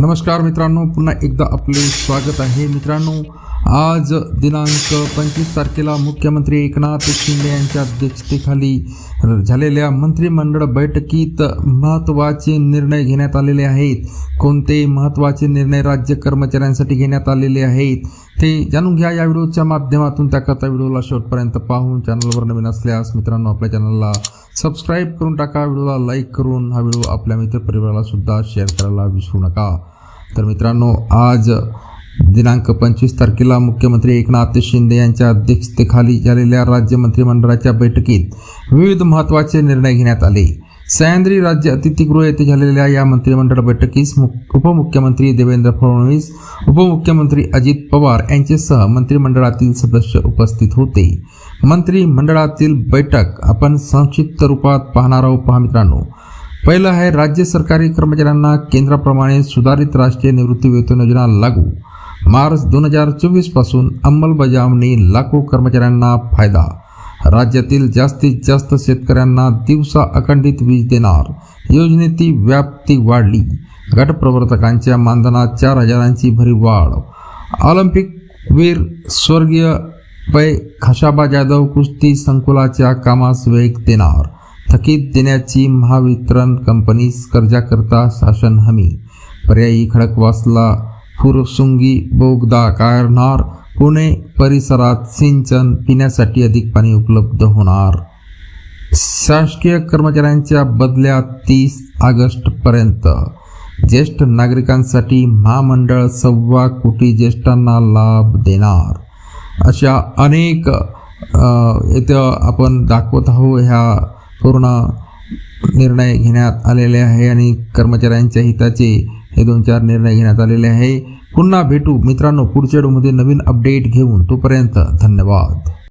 नमस्कार मित्रांनो पुन्हा एकदा आपले स्वागत आहे. मित्रांनो आज दिनांक पंचवीस तारखेला मुख्यमंत्री एकनाथ शिंदे यांच्या अध्यक्षतेखाली झालेल्या मंत्रिमंडळ बैठकीत महत्त्वाचे निर्णय घेण्यात आलेले आहेत. कोणते महत्त्वाचे निर्णय राज्य कर्मचाऱ्यांसाठी घेण्यात आलेले आहेत? ते जाणून घ्या या व्हिडिओच्या माध्यमातून. त्याकरता व्हिडिओला शेवटपर्यंत पाहून चॅनलवर नवीन असल्यास मित्रांनो आपल्या चॅनलला सबस्क्राईब करून टाका. व्हिडिओला लाईक करून हा व्हिडिओ आपल्या मित्रपरिवाराला सुद्धा शेअर करायला विसरू नका. तर मित्रांनो आज दिनांक पंचवीस तारखेला मुख्यमंत्री एकनाथ शिंदे यांच्या अध्यक्षतेखाली झालेल्या राज्य मंत्रिमंडळाच्या बैठकीत विविध महत्त्वाचे निर्णय घेण्यात आले. सह्याद्री राज्य अतिथीगृह येथे झालेल्या या मंत्रिमंडळ बैठकीस उपमुख्यमंत्री देवेंद्र फडणवीस उपमुख्यमंत्री अजित पवार यांच्यासह मंत्रिमंडळातील सदस्य उपस्थित होते. मंत्रिमंडळातील बैठक आपण संक्षिप्त रूपात पाहणार आहोत पहा मित्रांनो. पहिलं आहे राज्य सरकारी कर्मचाऱ्यांना केंद्राप्रमाणे सुधारित राष्ट्रीय निवृत्ती वेतन योजना लागू. मार्च दोन हजार चोवीसपासून अंमलबजावणी लाखो कर्मचाऱ्यांना फायदा. राज्यातील जास्तीत जास्त शेतकऱ्यांना दिवसा अखंडित वीज देणार. योजनेची व्याप्ती वाढली. गटप्रवर्तकांच्या मानधनात चार हजारांची भरी वाढ. ऑलिम्पिक वीर स्वर्गीय पै खशाबा जाधव कुस्ती संकुलाच्या कामास वेग देणार. थकीत देण्याची महावितरण कंपनीस कर्जाकरता शासन हमी. पर्यायी खडकवासला फुरसुंगी बोगदा काढणार. पुणे परिसरात सिंचन पिण्यासाठी अधिक पाणी उपलब्ध होणार. शासकीय कर्मचाऱ्यांच्या बदल्या तीस ऑगस्टपर्यंत. ज्येष्ठ नागरिकांसाठी महामंडळ सव्वा कोटी ज्येष्ठांना लाभ देणार. अशा अनेक अ, इथं आपण दाखवत आहोत ह्या पूर्ण निर्णय घेण्यात आलेले आहे आणि कर्मचाऱ्यांच्या हिताचे हे दोन चार निर्णय घेण्यात आलेले आहे. पुन्हा भेटू मित्रांनो पुढच्या व्हिडिओमध्ये नवीन अपडेट घेऊन. तोपर्यंत धन्यवाद.